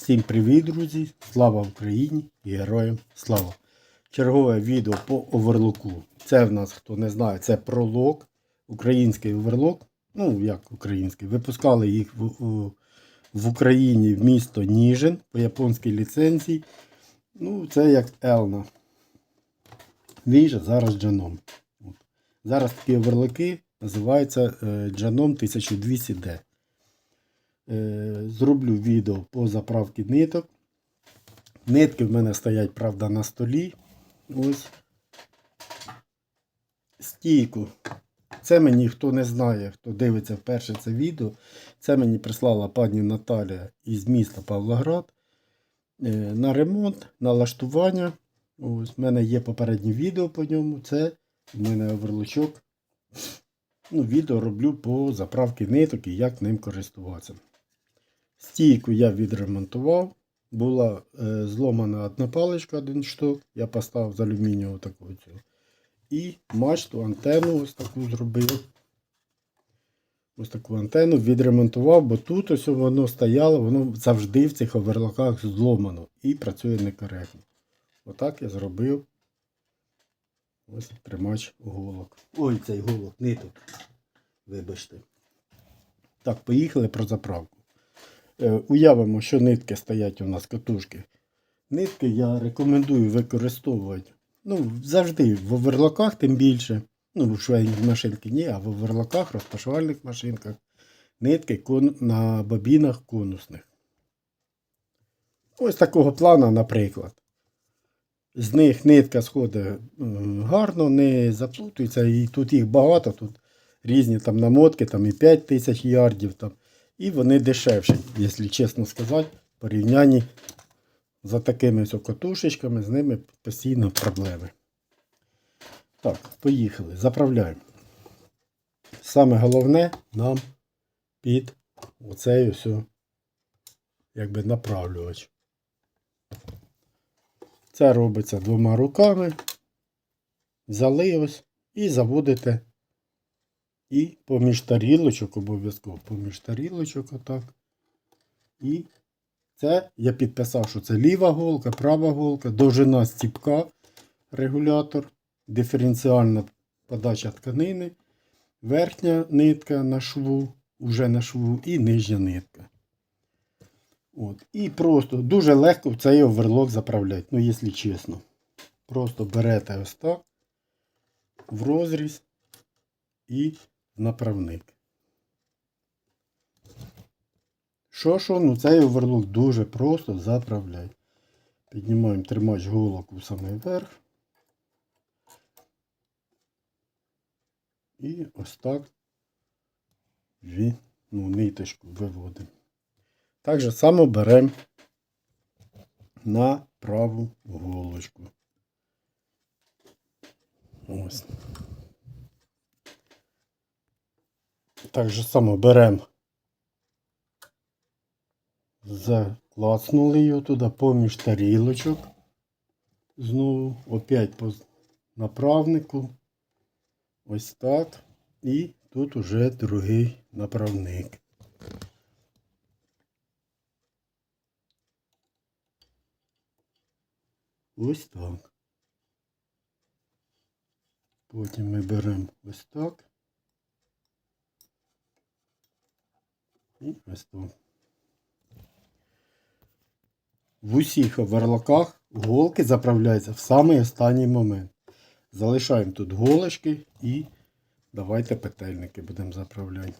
Всім привіт, друзі! Слава Україні героям слава! Чергове відео по оверлоку. Це в нас, хто не знає, це пролог, український оверлок. Ну, як український. Випускали їх в, у- в Україні в місто Ніжин по японській ліцензії. Ну, це як Елна. Він зараз Джаном. Зараз такі оверлоки називаються е, Джаном 1200D. Е, зроблю відео по заправці ниток. Нитки в мене стоять, правда, на столі. Ось. Стійку. Це мені, хто не знає, хто дивиться вперше це відео. Це мені прислала пані Наталя із міста Павлоград. е, На ремонт, на лаштування. Ось, в мене є попереднє відео по ньому. Це в мене оверлочок. Ну, відео роблю по заправці ниток і як ним користуватися. Стійку я відремонтував. Була е, зломана одна паличка, один штук. Я поставив з алюмінієву таку цю. І мачту, антенну ось таку зробив. Ось таку антенну відремонтував, бо тут ось воно стояло, воно завжди в цих оверлоках зломано і працює некоректно. Отак я зробив ось тримач голок. Ой, цей голок, ниток. Вибачте. Так, поїхали про заправку. Е, Уявимо, що нитки стоять у нас катушки. Нитки я рекомендую використовувати ну, завжди в оверлоках, тим більше. Ну, в швейній машинки ні, а в оверлоках, розпашувальних машинках. Нитки кон... на бобінах конусних. Ось такого плана, наприклад. З них нитка сходить е, гарно, не заплутується, і тут їх багато, тут різні там намотки, там і 5 тисяч ярдів. Там. І вони дешевші, якщо чесно сказати, в порівнянні за такими катушечками, з ними постійно проблеми. Так, поїхали, заправляємо. Саме головне нам під оцей ось якби направлювач. Це робиться двома руками. Взяли ось і заводите і поміж тарілочок обов'язково, поміж тарілочок отак. І це я підписав, що це ліва голка, права голка, довжина стіпка, регулятор, диференціальна подача тканини, верхня нитка на шву, уже на шву, і нижня нитка. От. І просто дуже легко в цей оверлок заправляти, ну, якщо чесно. Просто берете ось так в розріз і направник. Що що, ну цей оверлок дуже просто заправляй. Піднімаємо тримач голок у самий верх. І ось так ві, ну, ниточку виводимо. Так же само беремо на праву голочку. Ось. Так же само беремо Заклацнули його туди поміж тарілочок. Знову опять по направнику. Ось так. І тут уже другий направник. Ось так. Потім ми беремо ось так. І ось так. В усіх оверлоках голки заправляються в самий останній момент. Залишаємо тут голочки і давайте петельники будемо заправляти.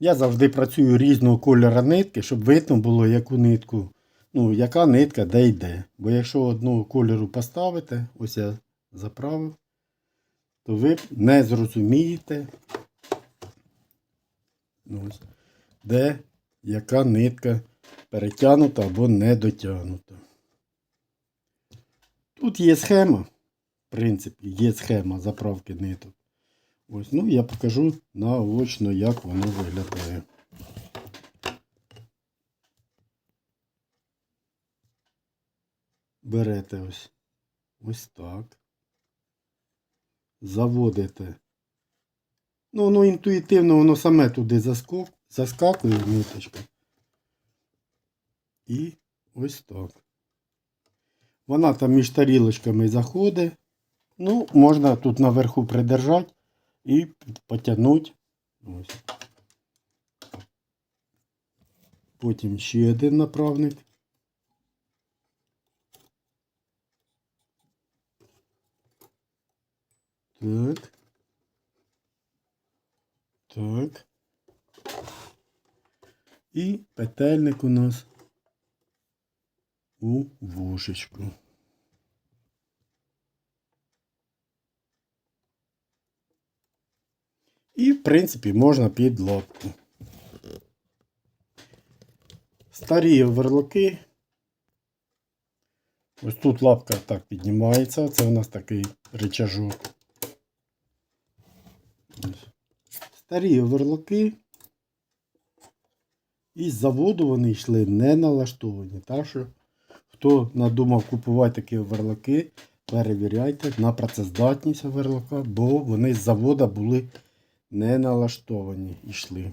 Я завжди працюю різного кольору нитки, щоб видно було, яку нитку, ну, яка нитка де йде. Бо якщо одного кольору поставите, ось я заправив, то ви не зрозумієте, де яка нитка перетягнута або не дотягнута. Тут є схема, в принципі, є схема заправки ниток. Ось, ну я покажу наочно, як воно виглядає. Берете ось ось так. Заводите. Ну, воно інтуїтивно, воно саме туди заскакує ниточка. І ось так. Вона там між тарілочками заходить. Ну, можна тут наверху придержати і потягнути. Ось. Потім ще один направник. Так. Так. І петельник у нас у вушечку. І, в принципі, можна під лапку. Старі оверлоки. Ось тут лапка так піднімається. Це у нас такий рычажок. Ось. Старі. І з заводу вони йшли не налаштовані. Так що, хто надумав купувати такі оверлоки, перевіряйте на працездатність оверлока, бо вони з завода були не налаштовані йшли.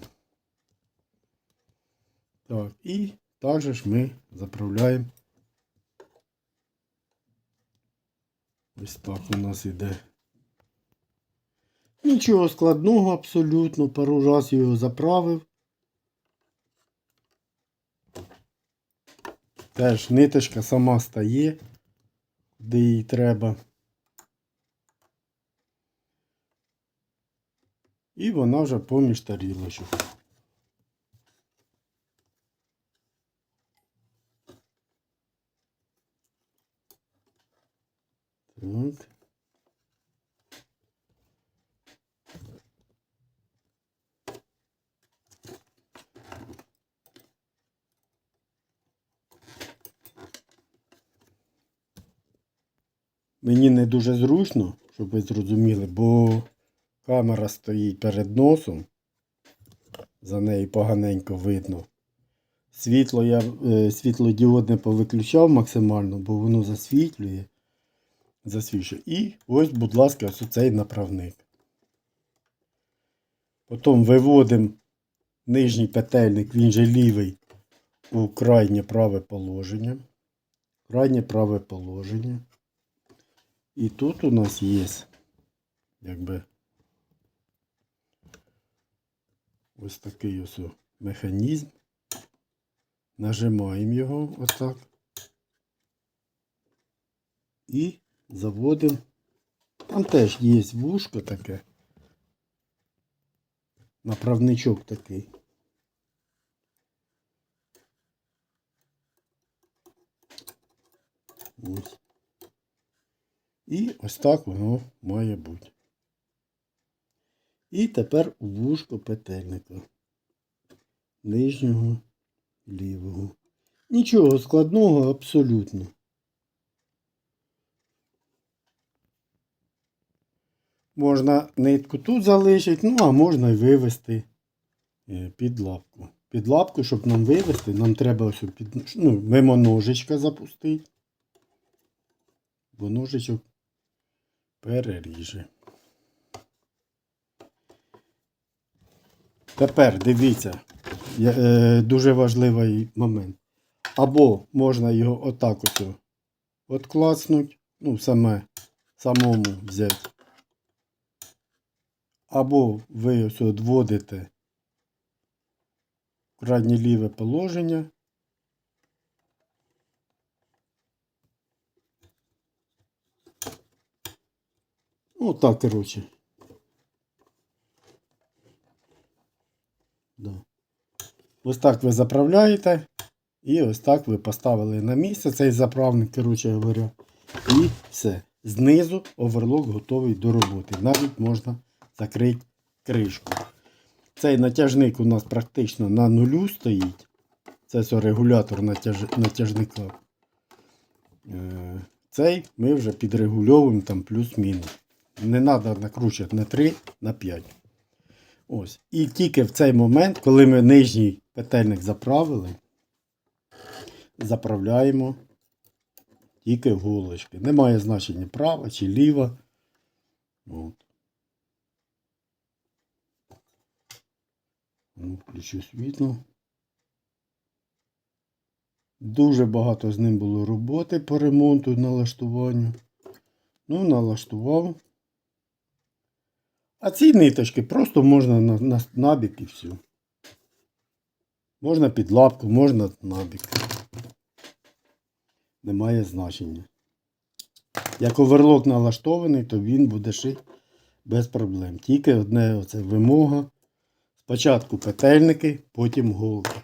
Так, і також ми заправляємо. Ось так у нас іде. Нічого складного абсолютно. Пару раз його заправив. Теж ниточка сама стає, де їй треба. І вона вже поміж тарілочок. Так. Мені не дуже зручно, щоб ви зрозуміли, бо камера стоїть перед носом. За нею поганенько видно. Світло я е, світлодіодне повиключав максимально, бо воно засвітлює. Засвічує. І ось, будь ласка, ось цей направник. Потім виводимо нижній петельник, він же лівий, у крайнє праве положення. Крайнє праве положення. І тут у нас є, якби, ось такий ось механізм. Нажимаємо його отак. І заводимо. Там теж є вушко таке. Направничок такий. Ось. І ось так воно має бути. І тепер у вушко петельника. Нижнього лівого. Нічого складного абсолютно. Можна нитку тут залишити, ну а можна й вивести е, під лапку. Під лапку, щоб нам вивести, нам треба ось під, ну, мимо ножичка запустити. Бо ножичок переріже. Тепер дивіться, е, дуже важливий момент. Або можна його отак ось отклацнути, ну, саме, самому взяти. Або ви ось вводите крайнє ліве положення. Ну, так, коротше. Да. Ось так ви заправляєте. І ось так ви поставили на місце цей заправник, коротше говоря. І все. Знизу оверлок готовий до роботи. Навіть можна закрити кришку. Цей натяжник у нас практично на нулю стоїть. Це регулятор натяж... натяжника. Е, Цей ми вже підрегульовуємо там плюс-мінус. Не треба накручувати на 3, на 5. Ось. І тільки в цей момент, коли ми нижній петельник заправили, заправляємо тільки голочки. Немає значення права чи ліва. От. Ну, включу світло. Дуже багато з ним було роботи по ремонту, налаштуванню. Ну, налаштував. А ці ниточки просто можна на, на, набік і все. Можна під лапку, можна набік. Немає значення. Як оверлок налаштований, то він буде шити без проблем. Тільки одне оце вимога. Спочатку петельники, потім голки.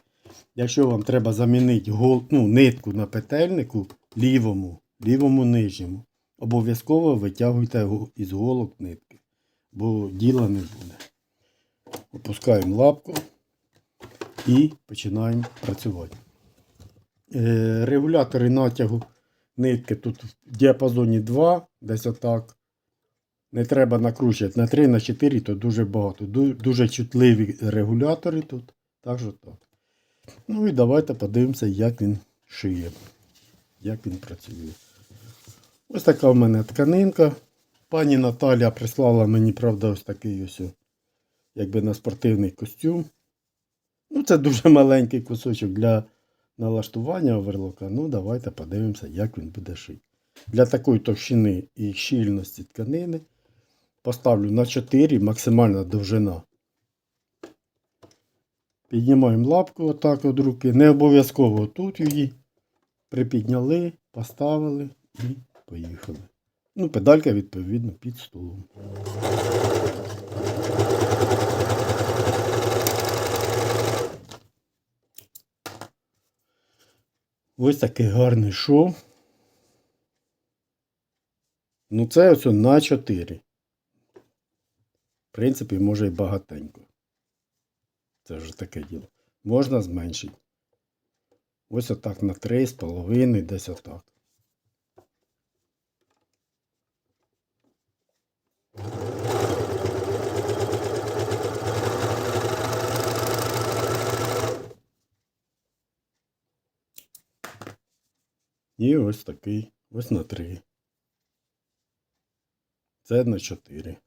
Якщо вам треба замінити гол, ну, нитку на петельнику лівому, лівому нижньому, обов'язково витягуйте із голок нитки, бо діла не буде. Опускаємо лапку і починаємо працювати. Е, регулятори натягу нитки тут в діапазоні 2, десь отак. Не треба накручувати на 3, на 4, то дуже багато. Дуже чутливі регулятори тут. Так що так. Ну і давайте подивимося, як він шиє, як він працює. Ось така в мене тканинка. Пані Наталя прислала мені, правда, ось такий ось, якби на спортивний костюм. Ну, це дуже маленький кусочок для налаштування оверлока. Ну, давайте подивимося, як він буде шити. Для такої товщини і щільності тканини поставлю на 4 максимальна довжина. Піднімаємо лапку отак від руки. Не обов'язково тут її. Припідняли, поставили і поїхали. Ну, педалька, відповідно, під столом. Ось такий гарний шов. Ну, це ось на 4. В принципі, може і багатенько. Це вже таке діло. Можна зменшити. Ось отак на 3,5, десь отак. І ось такий, ось на 3. Це на 4.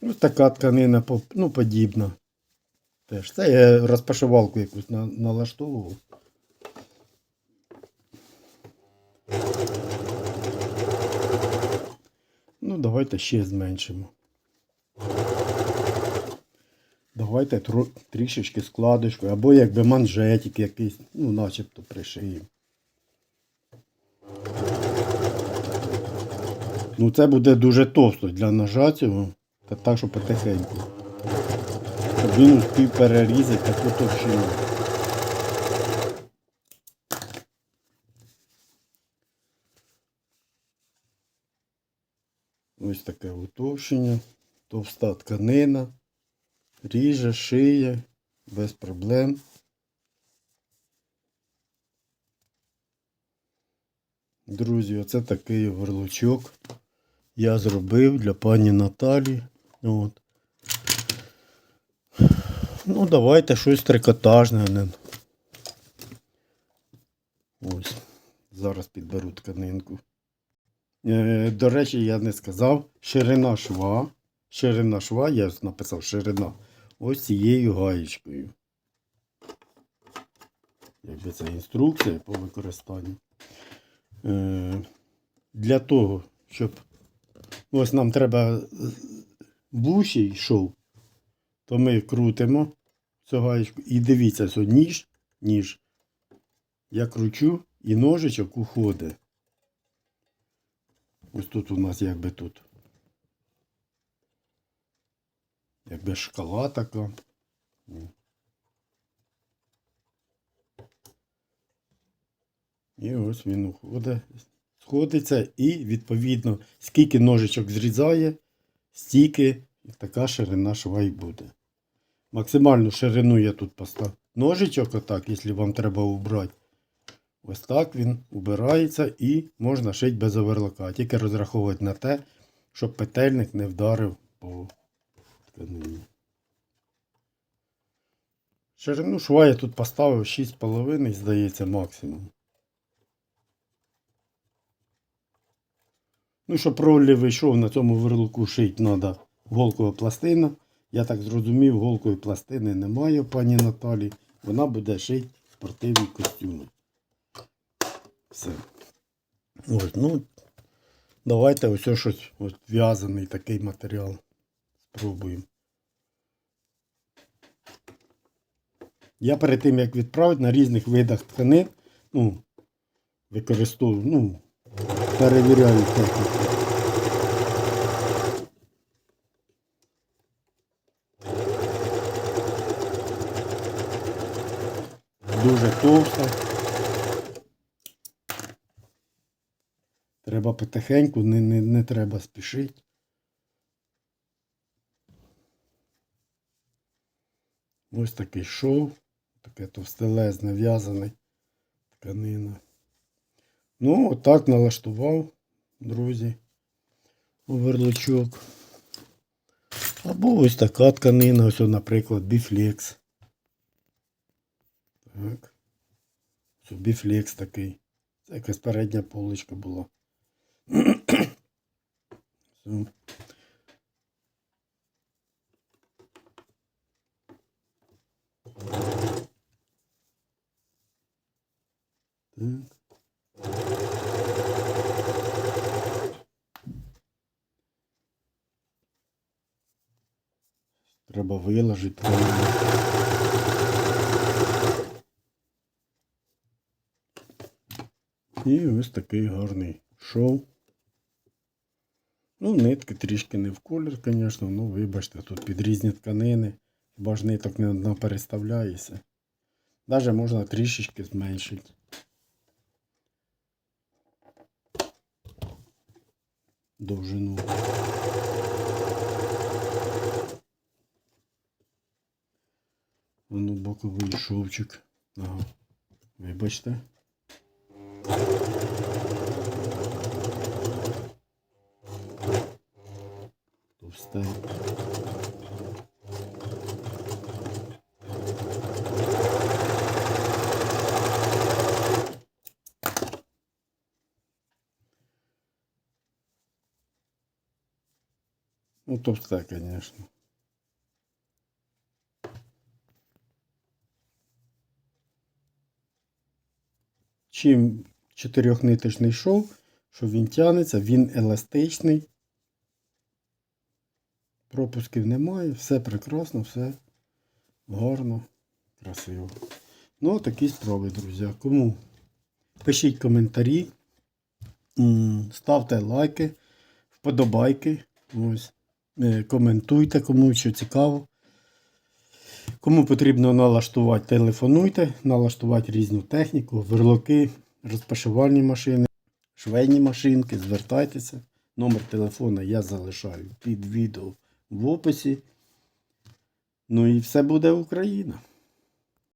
Ось така тканина ну, подібна. Теж. Це я розпашивалку якусь на, налаштовував. Ну, давайте ще зменшимо. Давайте трішечки складочку, або якби манжетик якийсь, ну, начебто пришиємо. Ну, це буде дуже товсто для ножа цього. Та так, що потихеньку. Щоб він успів перерізати таку товщину. Ось таке утовщення. Товста тканина. Ріже, шиє, без проблем. Друзі, оце такий горлочок я зробив для пані Наталі. От. Ну, давайте щось трикотажне. Ось. Зараз підберу тканинку. Е, до речі, я не сказав. Ширина шва. Ширина шва, я написав ширина. Ось цією гаєчкою. Якби це інструкція по використанню. Е, для того, щоб ось нам треба вущий йшов, то ми крутимо цю гаєчку. І дивіться, ось ніж, ніж. Я кручу і ножичок уходить. Ось тут у нас якби тут. Якби шкала така. І ось він уходить, сходиться і відповідно, скільки ножичок зрізає, стільки така ширина шва й буде. Максимальну ширину я тут поставив. Ножичок отак, якщо вам треба убрати. Ось так він убирається і можна шити без оверлока. Тільки розраховувати на те, щоб петельник не вдарив по тканині. Ширину шва я тут поставив 6,5, здається, максимум. Ну, щоб пролів вийшов на цьому верлуку шити треба голкова пластина. Я так зрозумів, голкої пластини немає пані Наталі. Вона буде шити спортивні костюми. Все. Ось, ну, давайте ось щось ось в'язаний такий матеріал. Спробуємо. Я перед тим, як відправити на різних видах тканин, ну, використовую, ну, перевіряю техніку. Дуже товста. Треба потихеньку, не, не, не треба спішити. Ось такий шов, таке товстелезне в'язане тканина. Ну, отак налаштував, друзі, оверлочок. Або ось така тканина, ось, наприклад, біфлекс. Так. Це біфлекс такий. Це якась передня поличка була. Все. Так. Треба виложити. І ось такий гарний шов. Ну, нитки трішки не в колір, звісно, ну вибачте, тут під різні тканини. Хіба ж ниток не переставляється. Даже можна трішечки зменшити. Довжину. Воно боковий шовчик. Ага. Вибачте. Товсте. Ну, товсте, конечно. Чим чотирьохниточний шов, що він тягнеться, він еластичний. Пропусків немає, все прекрасно, все гарно, красиво. Ну, такі справи, друзі. Кому пишіть коментарі, ставте лайки, вподобайки. Ось. Е, Коментуйте, кому що цікаво. Кому потрібно налаштувати, телефонуйте, налаштувати різну техніку, верлоки, розпашивальні машини, швейні машинки, звертайтеся. Номер телефона я залишаю під відео в описі. Ну і все буде Україна.